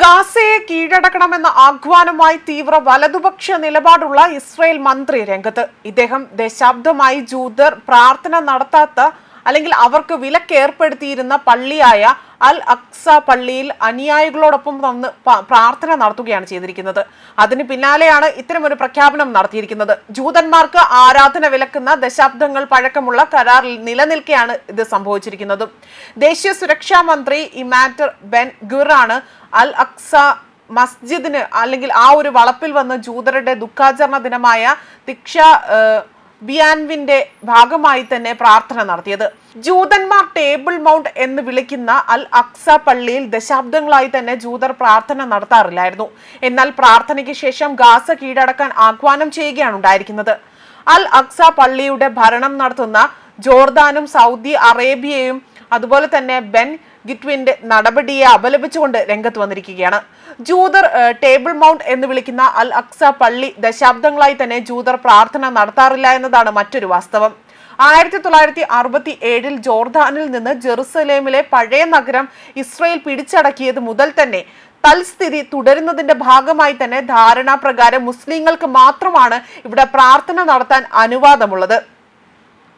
ഗാസയെ കീഴടക്കണമെന്ന ആഹ്വാനമായി തീവ്ര വലതുപക്ഷ നിലപാടുള്ള ഇസ്രയേൽ മന്ത്രി രംഗത്ത്. ഇദ്ദേഹം ദശാബ്ദമായി ജൂതർ പ്രാർത്ഥന നടത്താത്ത അല്ലെങ്കിൽ അവർക്ക് വിലക്കേർപ്പെടുത്തിയിരുന്ന പള്ളിയായ അൽ അക്സ പള്ളിയിൽ അനുയായികളോടൊപ്പം വന്ന് പ്രാർത്ഥന നടത്തുകയാണ് ചെയ്തിരിക്കുന്നത്. അതിന് പിന്നാലെയാണ് ഇത്തരമൊരു പ്രഖ്യാപനം നടത്തിയിരിക്കുന്നത്. ജൂതന്മാർക്ക് ആരാധന വിലക്കുന്ന ദശാബ്ദങ്ങൾ പഴക്കമുള്ള കരാറിൽ നിലനിൽക്കെയാണ് ഇത് സംഭവിച്ചിരിക്കുന്നത്. ദേശീയ സുരക്ഷാ മന്ത്രി ഇമാറ്റർ ബെൻ ഗുറാണ് അൽ അക്സ മസ്ജിദിന് അല്ലെങ്കിൽ ആ ഒരു വളപ്പിൽ വന്ന് ജൂതരുടെ ദുഃഖാചരണ ദിനമായ തിക്ഷ ബിയാൻവിന്റെ ഭാഗമായി തന്നെ പ്രാർത്ഥന നടത്തിയത്. ജൂതന്മാർ ടേബിൾ മൗണ്ട് എന്ന് വിളിക്കുന്ന അൽ അക്സ പള്ളിയിൽ ദശാബ്ദങ്ങളായി തന്നെ ജൂതർ പ്രാർത്ഥന നടത്താറില്ലായിരുന്നു. എന്നാൽ പ്രാർത്ഥനയ്ക്ക് ശേഷം ഗാസ കീഴടക്കാൻ ആഹ്വാനം ചെയ്യുകയാണ് ഉണ്ടായിരിക്കുന്നത്. അൽ അക്സ പള്ളിയുടെ ഭരണം നടത്തുന്ന ജോർദാനും സൗദി അറേബ്യയും അതുപോലെ തന്നെ ബെൻ ഗിറ്റ്വിന്റെ നടപടിയെ അപലപിച്ചുകൊണ്ട് രംഗത്ത് വന്നിരിക്കുകയാണ്. ജൂതർ ടേബിൾ മൗണ്ട് എന്ന് വിളിക്കുന്ന അൽ അക്സ പള്ളി ദശാബ്ദങ്ങളായി തന്നെ ജൂതർ പ്രാർത്ഥന നടത്താറില്ല എന്നതാണ് മറ്റൊരു വാസ്തവം. ആയിരത്തി തൊള്ളായിരത്തി അറുപത്തി ഏഴിൽ ജോർദാനിൽ നിന്ന് ജെറുസലേമിലെ പഴയ നഗരം ഇസ്രയേൽ പിടിച്ചടക്കിയത് മുതൽ തന്നെ തൽസ്ഥിതി തുടരുന്നതിന്റെ ഭാഗമായി തന്നെ ധാരണാപ്രകാരം മുസ്ലിങ്ങൾക്ക് മാത്രമാണ് ഇവിടെ പ്രാർത്ഥന നടത്താൻ അനുവാദമുള്ളത്.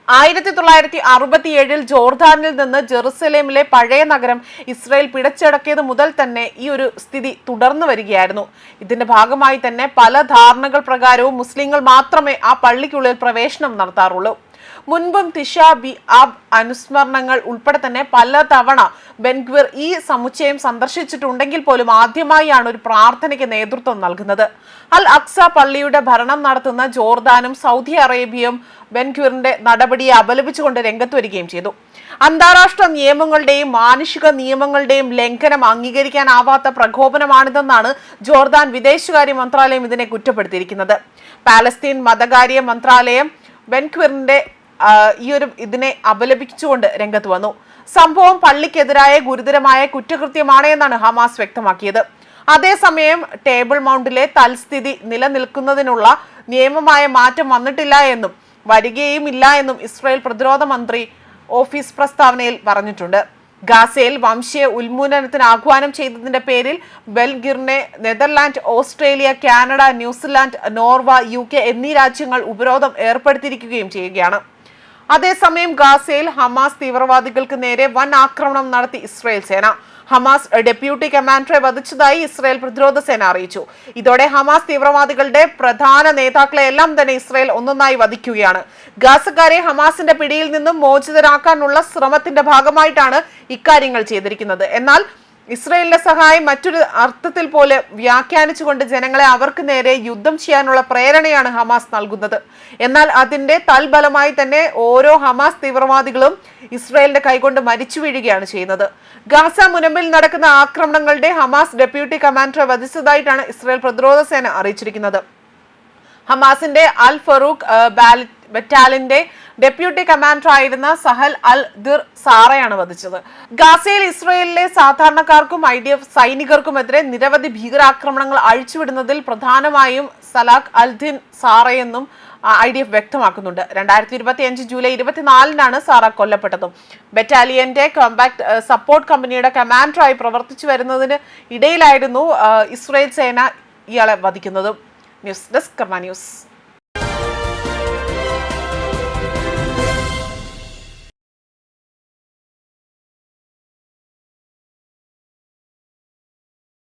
ആയിരത്തി തൊള്ളായിരത്തി അറുപത്തിയേഴിൽ ജോർദാനിൽ നിന്ന് ജെറുസലേമിലെ പഴയ നഗരം ഇസ്രായേൽ പിടച്ചടക്കിയത് മുതൽ തന്നെ ഈ ഒരു സ്ഥിതി തുടർന്നു വരികയായിരുന്നു. ഇതിന്റെ ഭാഗമായി തന്നെ പല ധാരണകൾ പ്രകാരവും മുസ്ലിങ്ങൾ മാത്രമേ ആ പള്ളിക്കുള്ളിൽ പ്രവേശനം നടത്താറുള്ളൂ. മുൻപും തിഷ ബി ആബ് അനുസ്മരണങ്ങൾ ഉൾപ്പെടെ തന്നെ പല തവണ ബെൻഗ്വിർ ഈ സമുച്ചയം സന്ദർശിച്ചിട്ടുണ്ടെങ്കിൽ പോലും ആദ്യമായാണ് ഒരു പ്രാർത്ഥനയ്ക്ക് നേതൃത്വം നൽകുന്നത്. അൽ അക്സ പള്ളിയുടെ ഭരണം നടത്തുന്ന ജോർദാനും സൗദി അറേബ്യയും ബെൻഗ്വിറിന്റെ നടപടിയെ അപലപിച്ചുകൊണ്ട് രംഗത്ത് വരികയും ചെയ്തു. അന്താരാഷ്ട്ര നിയമങ്ങളുടെയും മാനുഷിക നിയമങ്ങളുടെയും ലംഘനം അംഗീകരിക്കാനാവാത്ത പ്രകോപനമാണിതെന്നാണ് ജോർദാൻ വിദേശകാര്യ മന്ത്രാലയം ഇതിനെ കുറ്റപ്പെടുത്തിയിരിക്കുന്നത്. പാലസ്തീൻ മതകാര്യ മന്ത്രാലയം ബെൻക്വിറിന്റെ ഈ ഒരു ഇതിനെ അപലപിച്ചുകൊണ്ട് രംഗത്ത് വന്നു. സംഭവം പള്ളിക്കെതിരായ ഗുരുതരമായ കുറ്റകൃത്യമാണ് എന്നാണ് ഹമാസ് വ്യക്തമാക്കിയത്. അതേസമയം ടേബിൾ മൗണ്ടിലെ തൽസ്ഥിതി നിലനിൽക്കുന്നതിനുള്ള നിയമമായ മാറ്റം വന്നിട്ടില്ല എന്നും വരികയും ഇല്ല എന്നും ഇസ്രായേൽ പ്രതിരോധ മന്ത്രി ഓഫീസ് പ്രസ്താവനയിൽ പറഞ്ഞിട്ടുണ്ട്. ഗാസയിൽ വംശീയ ഉന്മൂലനത്തിന് ആഹ്വാനം ചെയ്തതിന്റെ പേരിൽ ബെൽഗിർനെ Netherland Australia Canada New Zealand Norway U എന്നീ രാജ്യങ്ങൾ ഉപരോധം ഏർപ്പെടുത്തിയിരിക്കുകയും ചെയ്യുകയാണ്. അതേസമയം ഗാസയിൽ ഹമാസ് തീവ്രവാദികൾക്ക് നേരെ വൻ ആക്രമണം നടത്തി ഇസ്രായേൽ സേന. ഹമാസ് ഡെപ്യൂട്ടി കമാൻഡറെ വധിച്ചതായി ഇസ്രായേൽ പ്രതിരോധ സേന അറിയിച്ചു. ഇതോടെ ഹമാസ് തീവ്രവാദികളുടെ പ്രധാന നേതാക്കളെ എല്ലാം തന്നെ ഇസ്രായേൽ ഒന്നൊന്നായി വധിക്കുകയാണ്. ഗാസക്കാരെ ഹമാസിന്റെ പിടിയിൽ നിന്നും മോചിതരാക്കാനുള്ള ശ്രമത്തിന്റെ ഭാഗമായിട്ടാണ് ഇക്കാര്യങ്ങൾ ചെയ്തിരിക്കുന്നത്. എന്നാൽ ഇസ്രയേലിന്റെ സഹായം മറ്റൊരു അർത്ഥത്തിൽ പോലെ വ്യാഖ്യാനിച്ചുകൊണ്ട് ജനങ്ങളെ അവർക്ക് നേരെ യുദ്ധം ചെയ്യാനുള്ള പ്രേരണയാണ് ഹമാസ് നൽകുന്നത്. എന്നാൽ അതിന്റെ തൽബലമായി തന്നെ ഓരോ ഹമാസ് തീവ്രവാദികളും ഇസ്രയേലിന്റെ കൈകൊണ്ട് മരിച്ചു വീഴുകയാണ് ചെയ്യുന്നത്. ഗാസ മുനമ്പിൽ നടക്കുന്ന ആക്രമണങ്ങളുടെ ഹമാസ് ഡെപ്യൂട്ടി കമാൻഡറെ വധിച്ചതായിട്ടാണ് ഇസ്രയേൽ പ്രതിരോധ സേന അറിയിച്ചിരിക്കുന്നത്. ഹമാസിന്റെ അൽ ഫറൂഖ് ബാലറ്റ് ബാല- ബറ്റാലിന്റെ ഡെപ്യൂട്ടി കമാൻഡർ ആയിരുന്ന സഹൽ അൽ ദിർ സാറയാണ് വധിച്ചത്. ഗാസയിൽ ഇസ്രയേലിലെ സാധാരണക്കാർക്കും ഐ ഡി എഫ് സൈനികർക്കുമെതിരെ നിരവധി ഭീകരാക്രമണങ്ങൾ അഴിച്ചുവിടുന്നതിൽ പ്രധാനമായും സലാഖ് അൽദിൻ സാറയെന്നും ഐ ഡി എഫ് വ്യക്തമാക്കുന്നുണ്ട്. രണ്ടായിരത്തി ഇരുപത്തി അഞ്ച് ജൂലൈ ഇരുപത്തിനാലിനാണ് സാറ കൊല്ലപ്പെട്ടതും. ബറ്റാലിയന്റെ കോമ്പാക്ട് സപ്പോർട്ട് കമ്പനിയുടെ കമാൻഡറായി പ്രവർത്തിച്ചു വരുന്നതിന് ഇടയിലായിരുന്നു ഇസ്രയേൽ സേന ഇയാളെ വധിക്കുന്നതും. News desk Karma news.